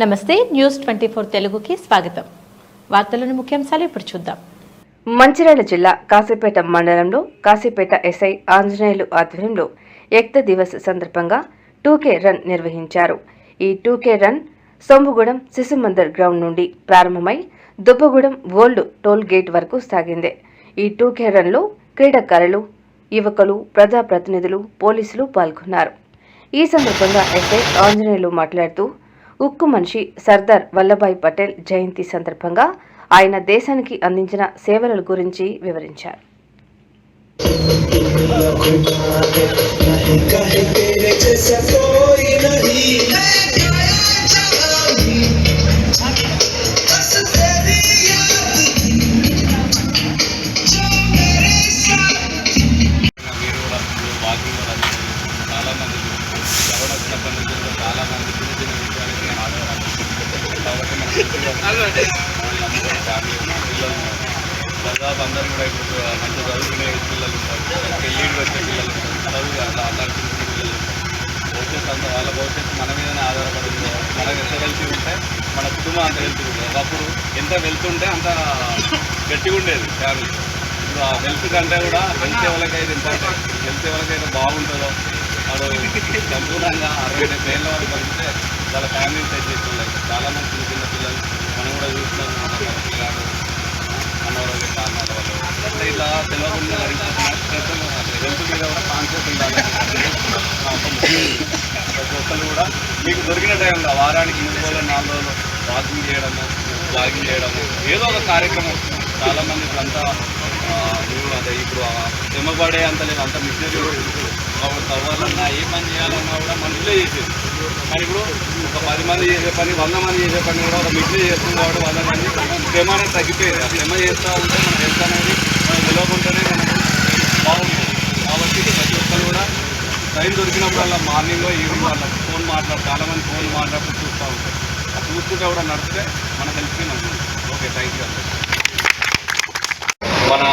నమస్తే news twenty four తెలుగుకి స్వాగతం. వార్తలను ముఖ్యాంశాలు ఇప్పుడు చూద్దాం. మంచిర్యాల జిల్లా కాశీపేట మండలంలో కాశీపేట ఎస్ఐ ఆంజనేయులు ఆధ్వర్యంలో ఎక్త దివస్ సందర్భంగా టూకే రన్ నిర్వహించారు. ఈ టూకే రన్ సొంబుగూడెం శిశుమందర్ గ్రౌండ్ నుండి ప్రారంభమై దుబ్బగూడెం ఓల్డ్ టోల్ గేట్ వరకు సాగింది. ఈ టూకే రన్లో క్రీడాకారులు యువకులు ప్రజాప్రతినిధులు పోలీసులు పాల్గొన్నారు. ఈ సందర్భంగా ఎస్ఐ ఆంజనేయులు మాట్లాడుతూ ఉక్కు మనిషి సర్దార్ వల్లభాయ్ పటేల్ జయంతి సందర్భంగా ఆయన దేశానికి అందించిన సేవల గురించి వివరించారు దాదాపు అందరూ కూడా ఇప్పుడు మంచి చదువుకునే పిల్లలు ఉంటారు పెళ్ళిళ్ళు వచ్చే పిల్లలు ఉంటారు చదువు అట్లా అలాంటి పిల్లలు భవిష్యత్తు అంతా వాళ్ళ భవిష్యత్తు మన మీదనే ఆధారపడి మనకు ఎంత వెళ్తూ ఉంటే మన కుటుంబం అంత వెళ్తూ ఉంటుంది ఒకప్పుడు ఎంత వెళ్తుంటే అంత గట్టిగా ఉండేది ఫ్యామిలీ ఇప్పుడు ఆ హెల్త్ కంటే కూడా హెల్త్ ఎవరికైతే ఇంపార్టెంట్ హెల్త్ ఎవరికైతే బాగుంటుందో వాడు సంపూర్ణంగా అరవై డెబ్బై ఏళ్ళ వరకు కలిగితే వాళ్ళ ఫ్యామిలీ సెట్ చేసుకోలేదు చాలామంది మంది చిన్న చిన్న పిల్లలు మనం కూడా చూస్తున్నాం మన పిల్లలు అన్నవరం కారణాల వల్ల అంటే ఇలా తెలియకుండా హెల్త్ మీద కూడా కాన్షియస్ ఉండాలి ప్రతి ఒక్కరు కూడా మీకు దొరికిన టైంలో వారానికి మూడు రోజులు నాలుగు రోజులు వాకింగ్ చేయడము జాగింగ్ చేయడము ఏదో ఒక కార్యక్రమం చాలా మంది ఇప్పుడంతా నువ్వు అదే ఇప్పుడు తెమ్మబడే అంత లేదు అంత మిషనరీ కాబట్టి తవ్వాలన్నా ఏ పని చేయాలన్నా కూడా మనుషులే చేసేది కానీ ఇప్పుడు ఒక పది మంది చేసే పని వంద మంది చేసే పని కూడా ఒక మిషనరీ చేస్తుంది కాబట్టి వంద మంది శ్రమ అనేది తగ్గిపోయింది ఆ శ్రమ చేస్తూ ఉంటే మన హెల్త్ అనేది తెలియకుండానే మనకు బాగుంటుంది కాబట్టి ప్రతి ఒక్కరు కూడా టైం దొరికినప్పుడల్లా మార్నింగ్ ఈవినింగ్ వాళ్ళకి ఫోన్ మాట్లాడు చాలా మంది ఫోన్ మాట్లాడుతూ చూస్తూ ఉంటారు. ఆ చూస్తుంటే కూడా నడిస్తే మన హెల్త్కి మంచిది. ఓకే థ్యాంక్ యూ మన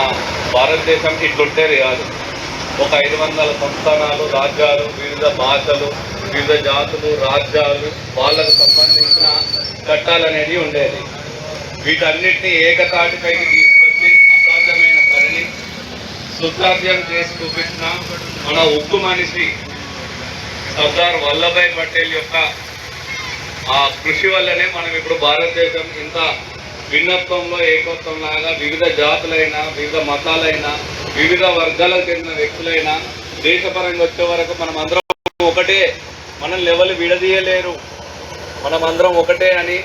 భారతదేశం ఇట్లుంటే కాదు ఒక ఐదు వందల సంస్థానాలు రాజ్యాలు వివిధ భాషలు వివిధ జాతులు రాజ్యాలు వాళ్ళకు సంబంధించిన చట్టాలు అనేవి ఉండేది. వీటన్నిటిని ఏకతాటిపైకి సుసాధ్యం చేసి చూపించిన మన ఉక్కు మనిషి సర్దార్ వల్లభాయ్ పటేల్ యొక్క ఆ కృషి వల్లనే మనం ఇప్పుడు భారతదేశం ఇంత భిన్నత్వంలో ఏకత్వం లాగా వివిధ జాతులైన వివిధ మతాలైన వివిధ వర్గాలకు చెందిన వ్యక్తులైన దేశపరంగా వచ్చే వరకు మనం అందరం ఒకటే. మనం లెవెల్ విడదీయలేరు. మనం అందరం ఒకటే అని